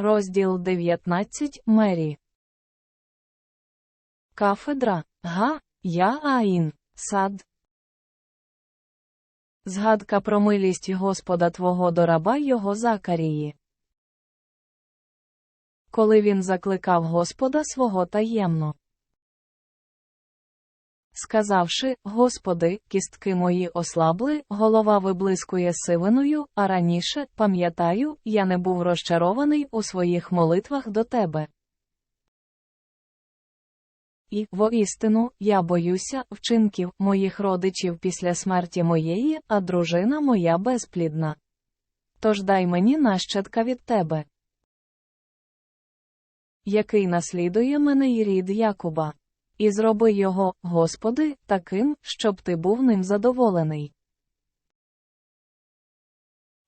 Розділ 19 Мері. Кафедра. Га. Я Аїн. Сад. Згадка про милість Господа Твого до раба його Закарії. Коли він закликав Господа свого таємно. Сказавши, Господи, кістки мої ослабли, голова виблискує сивиною, а раніше, пам'ятаю, я не був розчарований у своїх молитвах до Тебе. І, воістину, я боюся вчинків моїх родичів після смерті моєї, а дружина моя безплідна. Тож дай мені нащадка від Тебе, який наслідує мене і рід Якуба. І зроби його, Господи, таким, щоб ти був ним задоволений.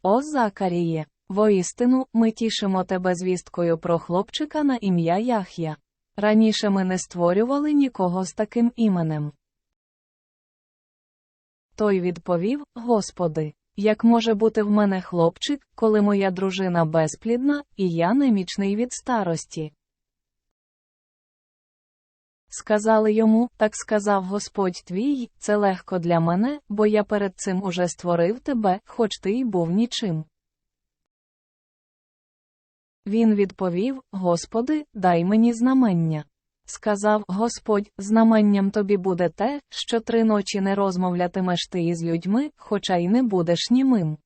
О Закаріє, воістину, ми тішимо тебе звісткою про хлопчика на ім'я Яхя. Раніше ми не створювали нікого з таким іменем. Той відповів: Господи, як може бути в мене хлопчик, коли моя дружина безплідна, і я немічний від старості. Сказали йому, так сказав Господь твій, це легко для мене, бо я перед цим уже створив тебе, хоч ти й був нічим. Він відповів: Господи, дай мені знамення. Сказав Господь, знаменням тобі буде те, що три ночі не розмовлятимеш ти із людьми, хоча й не будеш німим.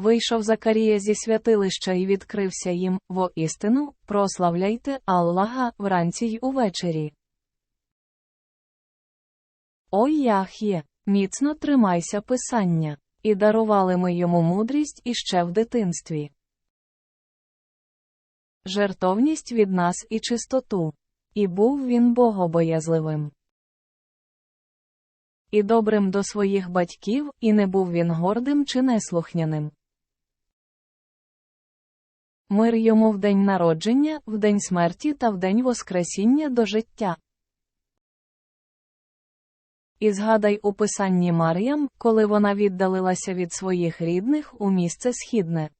Вийшов Закарія зі святилища і відкрився їм, воістину, прославляйте Аллаха вранці й увечері. Ой Яхє, міцно тримайся писання, і дарували ми йому мудрість іще в дитинстві. Жертовність від нас і чистоту. І був він богобоязливим. І добрим до своїх батьків, і не був він гордим чи неслухняним. Мир йому в день народження, в день смерті та в день Воскресіння до життя. І згадай у писанні Мар'ям, коли вона віддалилася від своїх рідних у місце східне.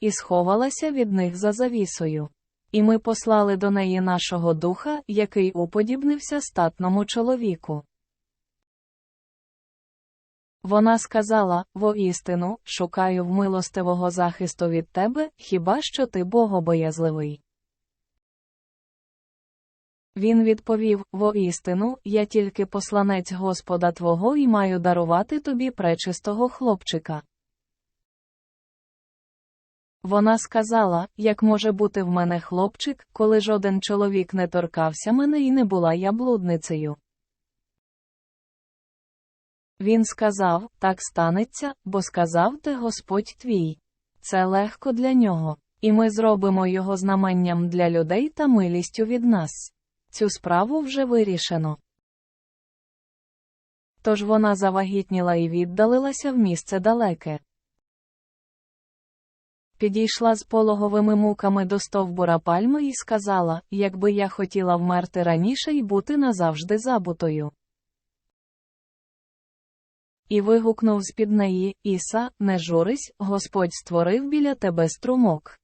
І сховалася від них за завісою. І ми послали до неї нашого духа, який уподібнився статному чоловіку. Вона сказала воістину, шукаю в милостивого захисту від тебе, хіба що ти богобоязливий. Він відповів воістину, я тільки посланець Господа Твого і маю дарувати тобі пречистого хлопчика. Вона сказала, як може бути в мене хлопчик, коли жоден чоловік не торкався мене і не була я блудницею. Він сказав, так станеться, бо сказав те Господь твій. Це легко для нього, і ми зробимо його знаменням для людей та милістю від нас. Цю справу вже вирішено. Тож вона завагітніла і віддалилася в місце далеке. Підійшла з пологовими муками до стовбура пальми і сказала, якби я хотіла вмерти раніше і бути назавжди забутою. І вигукнув з під неї Іса, не журись, Господь створив біля тебе струмок.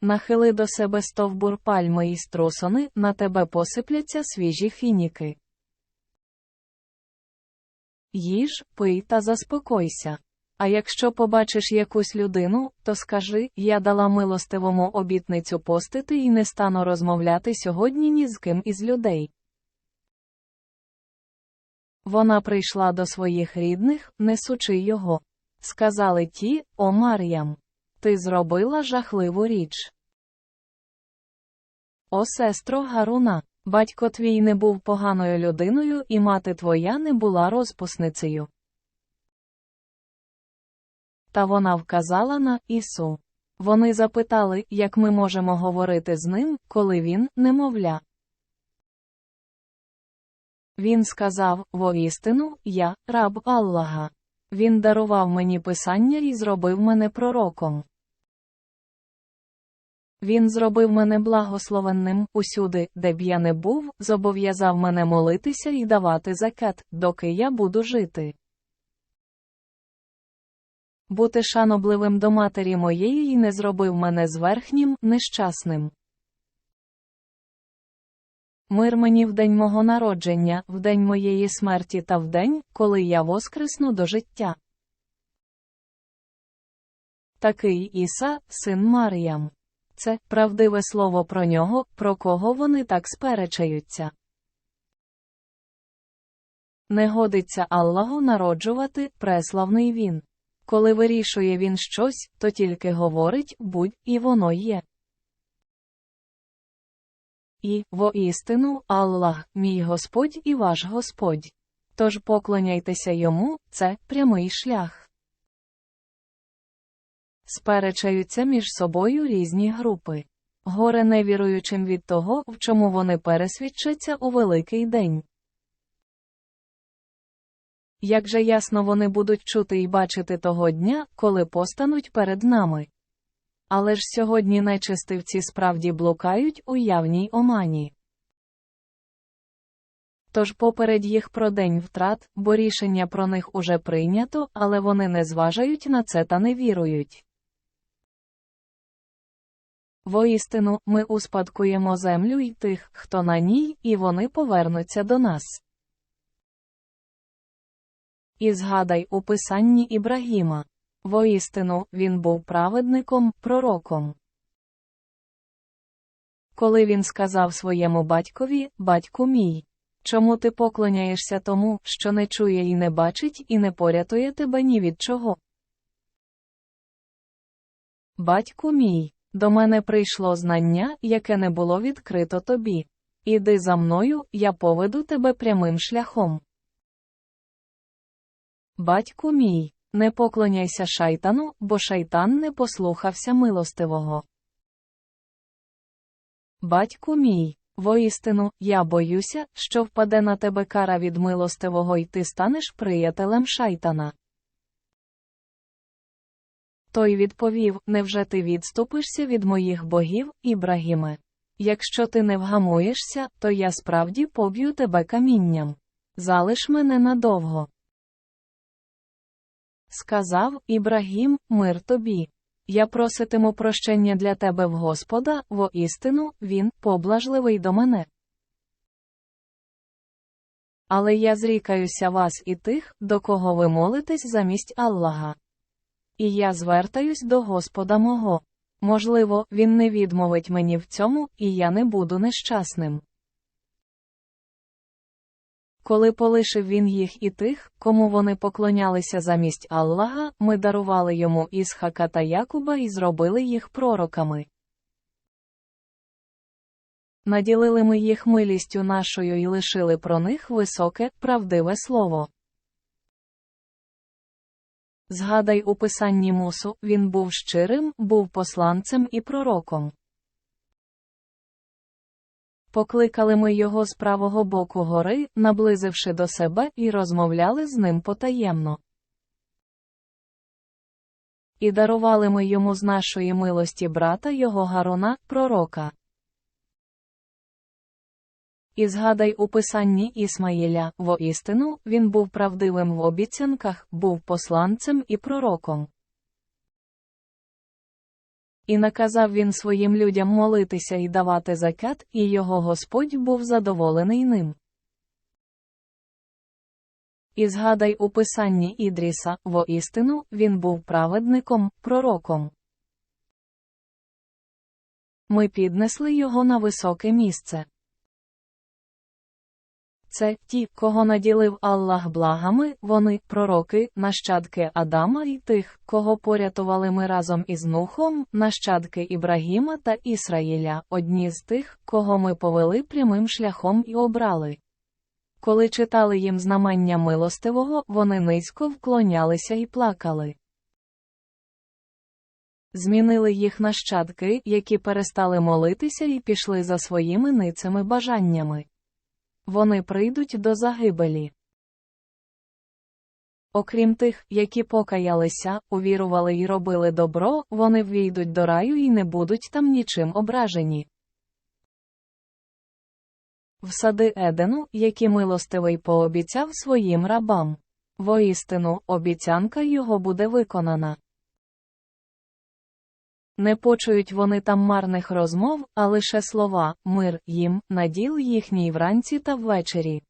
Нахили до себе стовбур пальми і струсони, на тебе посипляться свіжі фініки. Їж, пий та заспокойся. А якщо побачиш якусь людину, то скажи я дала милостивому обітницю постити і не стану розмовляти сьогодні ні з ким із людей. Вона прийшла до своїх рідних, несучи його. Сказали ті, о Мар'ям, ти зробила жахливу річ. О сестро Гаруна, батько твій не був поганою людиною, і мати твоя не була розпусницею. Та вона вказала на Ісу. Вони запитали, як ми можемо говорити з ним, коли він, немовля. Він сказав воістину, я, раб Аллаха. Він дарував мені писання і зробив мене пророком. Він зробив мене благословенним усюди, де б я не був, зобов'язав мене молитися і давати закат, доки я буду жити. бути шанобливим до матері моєї і не зробив мене зверхнім, нещасним. Мир мені в день мого народження, в день моєї смерті та в день, коли я воскресну до життя. Такий Іса, син Маріям. Це правдиве слово про нього, про кого вони так сперечаються. Не годиться Аллаху народжувати, преславний він. Коли вирішує він щось, то тільки говорить будь, і воно є. І, воістину, Аллах, мій Господь і ваш Господь. Тож поклоняйтеся йому, це прямий шлях. Сперечаються між собою різні групи. Горе невіруючим від того, в чому вони пересвідчаться у великий день. Як же ясно вони будуть чути і бачити того дня, коли постануть перед нами. Але ж сьогодні нечистивці справді блукають у явній омані. Тож поперед їх про день втрат, бо рішення про них уже прийнято, але вони не зважають на це та не вірують. Воістину, ми успадкуємо землю і тих, хто на ній, і вони повернуться до нас. І згадай у писанні Ібрагіма. Воістину, він був праведником, пророком. Коли він сказав своєму батькові, батьку мій, чому ти поклоняєшся тому, що не чує і не бачить, і не порятує тебе ні від чого? Батьку мій, до мене прийшло знання, яке не було відкрито тобі. Іди за мною, я поведу тебе прямим шляхом. Батьку мій, не поклоняйся шайтану, бо шайтан не послухався милостивого. Батьку мій, воістину, я боюся, що впаде на тебе кара від милостивого і ти станеш приятелем шайтана. Той відповів: Невже ти відступишся від моїх богів, Ібрагіме? Якщо ти не вгамуєшся, то я справді поб'ю тебе камінням. Залиш мене надовго. Сказав Ібрагім, мир тобі. Я проситиму прощення для тебе в Господа, воістину, він поблажливий до мене. Але я зрікаюся вас і тих, до кого ви молитесь замість Аллаха. І я звертаюсь до Господа мого. Можливо, він не відмовить мені в цьому, і я не буду нещасним. Коли полишив він їх і тих, кому вони поклонялися замість Аллаха, ми дарували йому Ісхака та Якуба і зробили їх пророками. Наділили ми їх милістю нашою і лишили про них високе, правдиве слово. Згадай у писанні Мусу, він був щирим, був посланцем і пророком. Покликали ми його з правого боку гори, наблизивши до себе, і розмовляли з ним потаємно. І дарували ми йому з нашої милості брата його Гарона, пророка. І згадай у писанні Ісмаїля, воістину, він був правдивим в обіцянках, був посланцем і пророком. І наказав він своїм людям молитися і давати закят, і його Господь був задоволений ним. І згадай у писанні Ідріса, воістину, він був праведником, пророком. Ми піднесли його на високе місце. Це ті, кого наділив Аллах благами, вони, пророки, нащадки Адама і тих, кого порятували ми разом із Нухом, нащадки Ібрагіма та Ісраїля, одні з тих, кого ми повели прямим шляхом і обрали. Коли читали їм знамення милостивого, вони низько вклонялися і плакали. Змінили їх нащадки, які перестали молитися і пішли за своїми ницими бажаннями. Вони прийдуть до загибелі. Окрім тих, які покаялися, увірували і робили добро, вони ввійдуть до раю і не будуть там нічим ображені. В сади Едену, які милостивий пообіцяв своїм рабам. Воістину, обіцянка його буде виконана. Не почують вони там марних розмов, а лише слова, мир їм, наділ їхній вранці та ввечері.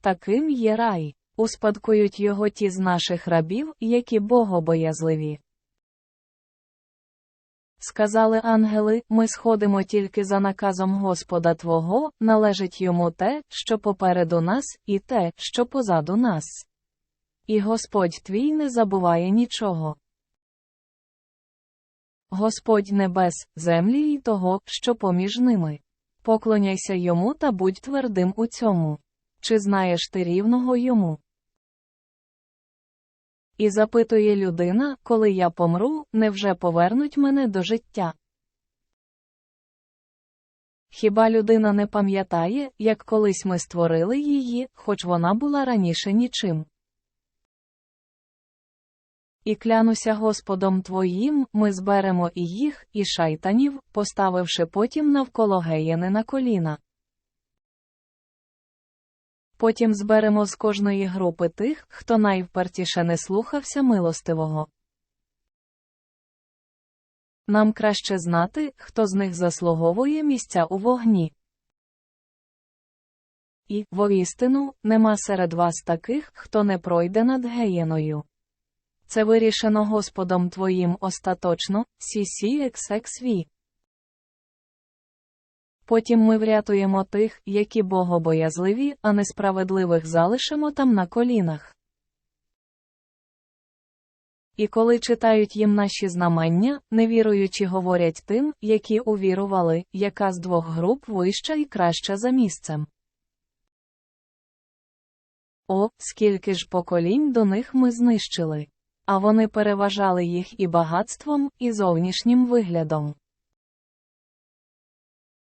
Таким є рай. Успадкують його ті з наших рабів, які богобоязливі. Сказали ангели, ми сходимо тільки за наказом Господа Твого, належить йому те, що попереду нас, і те, що позаду нас. І Господь твій не забуває нічого. Господь небес, землі і того, що поміж ними. Поклоняйся йому та будь твердим у цьому. Чи знаєш ти рівного йому? І запитує людина, коли я помру, невже повернуть мене до життя? Хіба людина не пам'ятає, як колись ми створили її, хоч вона була раніше нічим? І клянуся Господом Твоїм, ми зберемо і їх, і шайтанів, поставивши потім навколо геєни на коліна. Потім зберемо з кожної групи тих, хто найвпертіше не слухався милостивого. Нам краще знати, хто з них заслуговує місця у вогні. І, воістину, нема серед вас таких, хто не пройде над геєною. Це вирішено Господом твоїм остаточно, CCXXV. Потім ми врятуємо тих, які богобоязливі, а несправедливих залишимо там на колінах. І коли читають їм наші знамення, невіруючі говорять тим, які увірували, яка з двох груп вища і краща за місцем. О, скільки ж поколінь до них ми знищили. А вони переважали їх і багатством, і зовнішнім виглядом.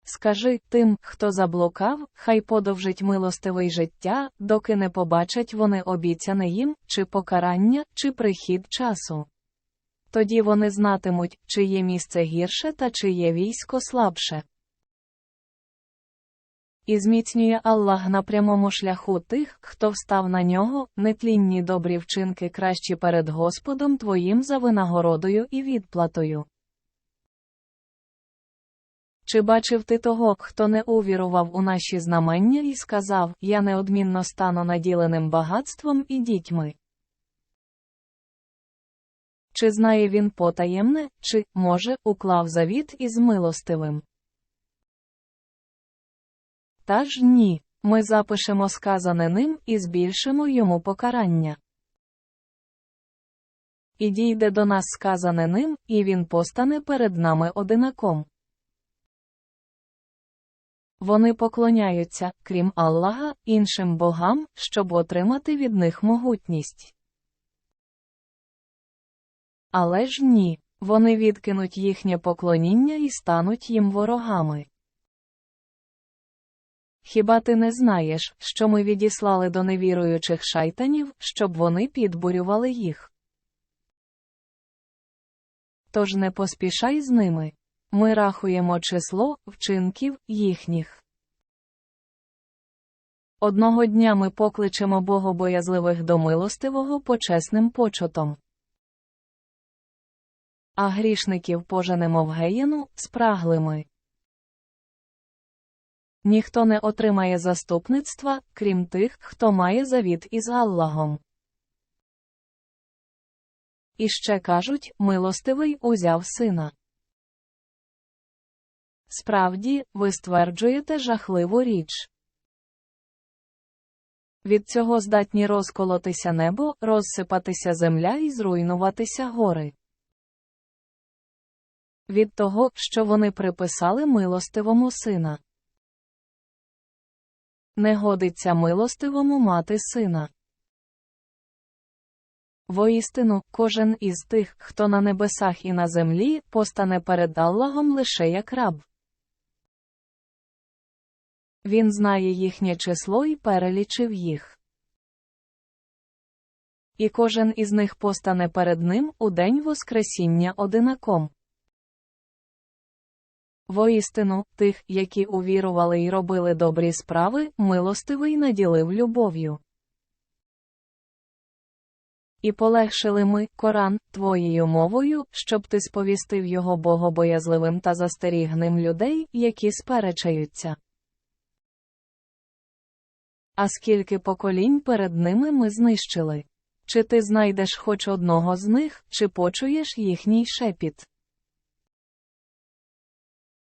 Скажи тим, хто заблукав, хай подовжить милостивий життя, доки не побачать вони обіцяне їм, чи покарання, чи прихід часу. Тоді вони знатимуть, чиє місце гірше та чиє військо слабше. І зміцнює Аллах на прямому шляху тих, хто встав на нього, нетлінні добрі вчинки кращі перед Господом Твоїм за винагородою і відплатою. Чи бачив ти того, хто не увірував у наші знамення і сказав, я неодмінно стану наділеним багатством і дітьми? Чи знає він потаємне, чи, може, уклав завіт із милостивим? Та ж ні, ми запишемо сказане ним і збільшимо йому покарання. І дійде до нас сказане ним, і він постане перед нами одинаком. Вони поклоняються, крім Аллаха, іншим богам, щоб отримати від них могутність. Але ж ні, вони відкинуть їхнє поклоніння і стануть їм ворогами. Хіба ти не знаєш, що ми відіслали до невіруючих шайтанів, щоб вони підбурювали їх? Тож не поспішай з ними. Ми рахуємо число вчинків їхніх. Одного дня ми покличемо богобоязливих до милостивого почесним почотом. А грішників поженемо в геєну спраглими. Ніхто не отримає заступництва, крім тих, хто має завіт із Аллахом. І ще кажуть, милостивий узяв сина. Справді, ви стверджуєте жахливу річ. Від цього здатні розколотися небо, розсипатися земля і зруйнуватися гори. Від того, що вони приписали милостивому сина. Не годиться милостивому мати сина. Воістину, кожен із тих, хто на небесах і на землі, постане перед Аллахом лише як раб. Він знає їхнє число і перелічив їх. І кожен із них постане перед ним у день Воскресіння одинаком. Воістину, тих, які увірували й робили добрі справи, милостивий наділив любов'ю. І полегшили ми, Коран, твоєю мовою, щоб ти сповістив його богобоязливим та застерігним людей, які сперечаються. А скільки поколінь перед ними ми знищили? Чи ти знайдеш хоч одного з них, чи почуєш їхній шепіт?